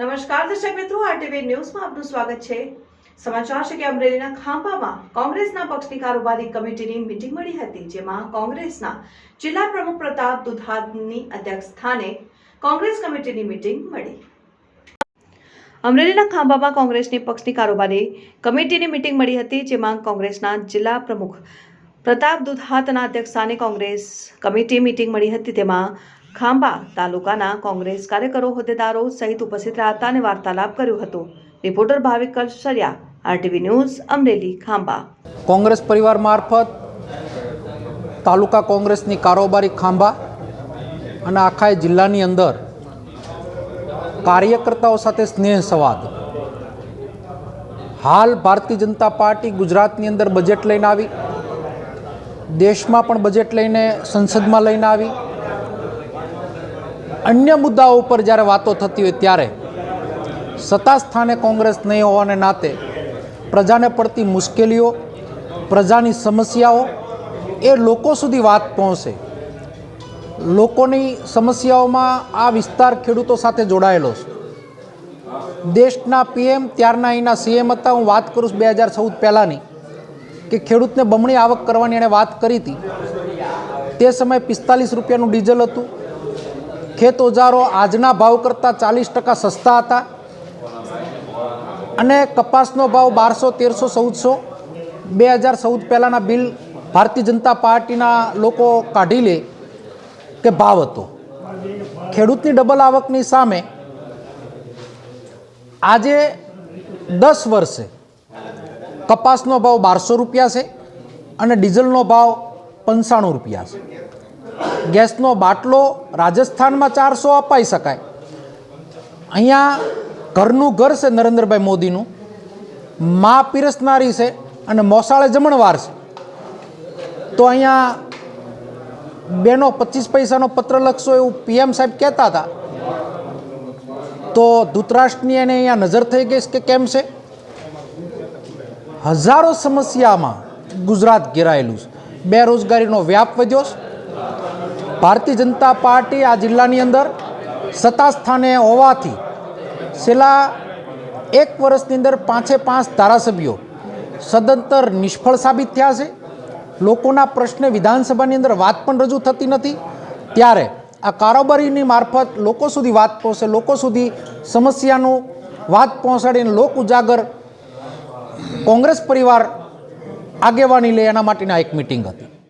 નમસ્કાર દર્શક મિત્રો આરટીવી ન્યૂઝમાં આપનું સ્વાગત છે. સમાચાર છે કે અમરેલીના ખાંભામાં કોંગ્રેસના પક્ષની કારોબારી કમિટીની મીટિંગ મળી હતી, જેમાં કોંગ્રેસના જિલ્લા પ્રમુખ પ્રતાપ દુધાતની અધ્યક્ષ સ્થાને કોંગ્રેસ કમિટીની મીટિંગ મળી. અમરેલીના ખાંભામાં કોંગ્રેસની પક્ષની કારોબારી કમિટીની મીટિંગ મળી હતી, જેમાં કોંગ્રેસના જિલ્લા પ્રમુખ પ્રતાપ દુધાતના અધ્યક્ષસ્થાને કોંગ્રેસ કમિટી મીટિંગ મળી હતી, તેમાં ખાંભા તાલુકાના કોંગ્રેસ કાર્યકરો, હોદ્દેદારો સહિત ઉપસ્થિત રહ્યા હતા અને વાર્તાલાપ કર્યો હતો. Reporter Bhavik Kalsariya RTV news, Amreli, Khambha. Congress પરિવાર મારફત તાલુકા કોંગ્રેસની કારોબારી ખાંભા અને આખા જિલ્લાની અંદર કાર્યકર્તાઓ સાથે સ્નેહ સંવાદ. હાલ ભારતીય જનતા પાર્ટી ગુજરાતની અંદર બજેટ લઈને આવી. દેશમાં પણ બજેટ લઈને સંસદમાં લઈને આવી. અન્ય મુદ્દાઓ ઉપર જ્યારે વાતો થતી હોય ત્યારે સત્તા સ્થાને કોંગ્રેસ નહીં હોવાને નાતે પ્રજાને પડતી મુશ્કેલીઓ, પ્રજાની સમસ્યાઓ એ લોકો સુધી વાત પહોંચે. લોકોની સમસ્યાઓમાં આ વિસ્તાર ખેડૂતો સાથે જોડાયેલો છે. દેશના પીએમ, ત્યારના અહીંના સીએમ હતા. હું વાત કરું છું બે હજાર ચૌદ પહેલાંની કે ખેડૂતને બમણી આવક કરવાની એણે વાત કરી હતી. તે સમયે પિસ્તાલીસ રૂપિયાનું ડીઝલ હતું. ખેત ઓજારો આજના ભાવ કરતાં ચાલીસ ટકા સસ્તા હતા. અને કપાસનો ભાવ બારસો, તેરસો, ચૌદસો, બે હજાર ચૌદ પહેલાંના બિલ ભારતીય જનતા પાર્ટીના લોકો કાઢી લે કે ભાવ હતો. ખેડૂતની ડબલ આવકની સામે આજે દસ વર્ષે કપાસનો ભાવ બારસો રૂપિયા છે અને ડીઝલનો ભાવ પંચાણું રૂપિયા છે. ગેસનો બાટલો રાજસ્થાનમાં ચારસો અપાઈ શકાય. અહીંયા ઘરનું ઘર છે નરેન્દ્રભાઈ મોદીનું. મા પીરસનારી છે અને મોસાળે જમણવાર છે. તો અહીંયા બેનો પચીસ પૈસાનો પત્ર લખશો એવું પીએમ સાહેબ કહેતા હતા. તો ધૂતરાષ્ટ્રની એને અહીંયા નજર થઈ ગઈ કે કેમ છે? હજારો સમસ્યામાં ગુજરાત ઘેરાયેલું છે. બેરોજગારીનો વ્યાપ વધ્યો છે. ભારતીય જનતા પાર્ટી આ જિલ્લાની અંદર સત્તા સ્થાને હોવાથી છેલ્લા એક વર્ષની અંદર પાંચે પાંચ ધારાસભ્યો સદંતર નિષ્ફળ સાબિત થયા છે. લોકોના પ્રશ્ને વિધાનસભાની અંદર વાત પણ રજૂ થતી નથી. ત્યારે આ કારોબારીની મારફત લોકો સુધી વાત પહોંચે, લોકો સુધી સમસ્યાનું વાત પહોંચાડીને લોક ઉજાગર કોંગ્રેસ પરિવાર આગેવાની લે એના માટેની આ એક મિટિંગ હતી.